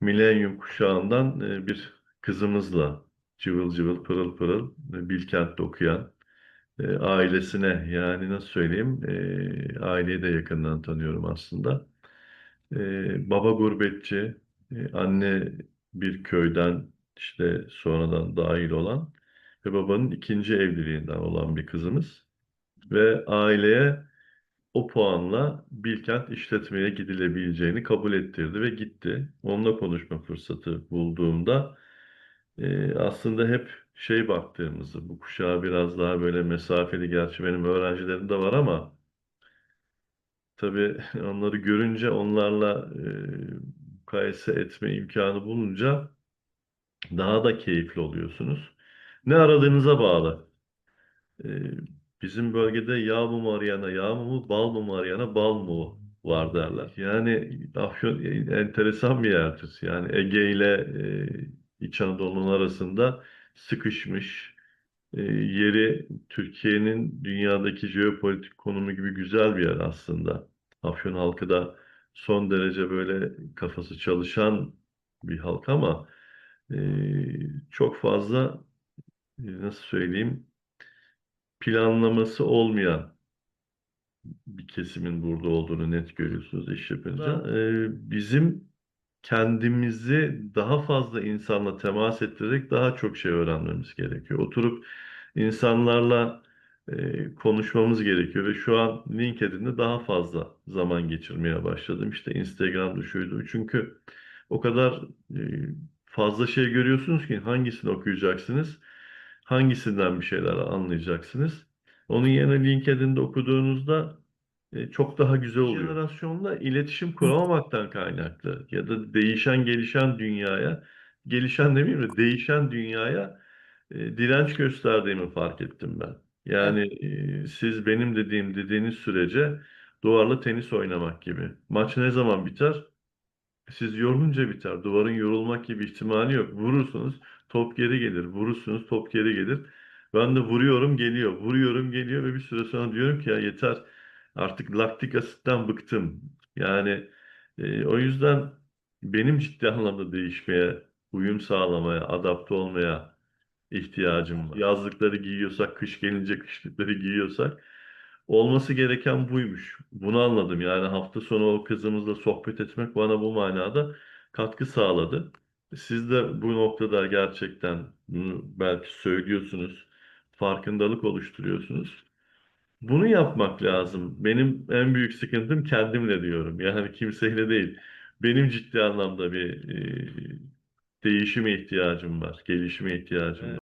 milenyum kuşağından e, bir kızımızla cıvıl cıvıl pırıl pırıl e, Bilkent'te okuyan e, ailesine yani nasıl söyleyeyim aileyi de yakından tanıyorum aslında. Baba gurbetçi, anne bir köyden işte sonradan dahil olan ve babanın ikinci evliliğinden olan bir kızımız ve aileye o puanla Bilkent işletmeye gidilebileceğini kabul ettirdi ve gitti. Onunla konuşma fırsatı bulduğumda e, aslında hep şey baktığımızı, bu kuşağa biraz daha böyle mesafeli, gerçi benim öğrencilerim de var ama tabii onları görünce onlarla e, mukayese etme imkanı bulunca daha da keyifli oluyorsunuz. Ne aradığınıza bağlı. E, bizim bölgede yağ mumu arayana yağ mumu, bal mumu arayana bal mumu var derler. Yani Afyon enteresan bir yerdir. Yani Ege ile e, İç Anadolu'nun arasında sıkışmış, e, yeri Türkiye'nin dünyadaki jeopolitik konumu gibi güzel bir yer aslında. Afyon halkı da son derece böyle kafası çalışan bir halk ama e, çok fazla e, nasıl söyleyeyim planlaması olmayan bir kesimin burada olduğunu net görüyorsunuz iş yapınca. Ee, bizim kendimizi daha fazla insanla temas ettirerek daha çok şey öğrenmemiz gerekiyor. Oturup insanlarla e, konuşmamız gerekiyor ve şu an LinkedIn'de daha fazla zaman geçirmeye başladım. İşte Instagram'da şuydu. Çünkü o kadar e, fazla şey görüyorsunuz ki hangisini okuyacaksınız, hangisinden bir şeyler anlayacaksınız. Onun yerine LinkedIn'de okuduğunuzda e, çok daha güzel oluyor. Jenerasyonla iletişim kuramamaktan kaynaklı ya da değişen gelişen dünyaya, gelişen demeyeyim de değişen dünyaya e, direnç gösterdiğimi fark ettim ben. Yani e, siz benim dediğim dediğiniz sürece duvarla tenis oynamak gibi. Maç ne zaman biter? Siz yorulunca biter. Duvarın yorulmak gibi ihtimali yok. Vurursunuz, top geri gelir. Vurursunuz, top geri gelir. Ben de vuruyorum, geliyor. Vuruyorum, geliyor ve bir süre sonra diyorum ki ya yeter. Artık laktik asitten bıktım. Yani e, o yüzden benim ciddi anlamda değişmeye, uyum sağlamaya, adapte olmaya ihtiyacım var. Yazlıkları giyiyorsak, kış gelince kışlıkları giyiyorsak olması gereken buymuş. Bunu anladım. Yani hafta sonu o kızımızla sohbet etmek bana bu manada katkı sağladı. Siz de bu noktada gerçekten bunu belki söylüyorsunuz, farkındalık oluşturuyorsunuz. Bunu yapmak lazım. Benim en büyük sıkıntım kendimle diyorum. Yani kimseyle değil. Benim ciddi anlamda bir e, değişime ihtiyacım var, gelişime ihtiyacım var.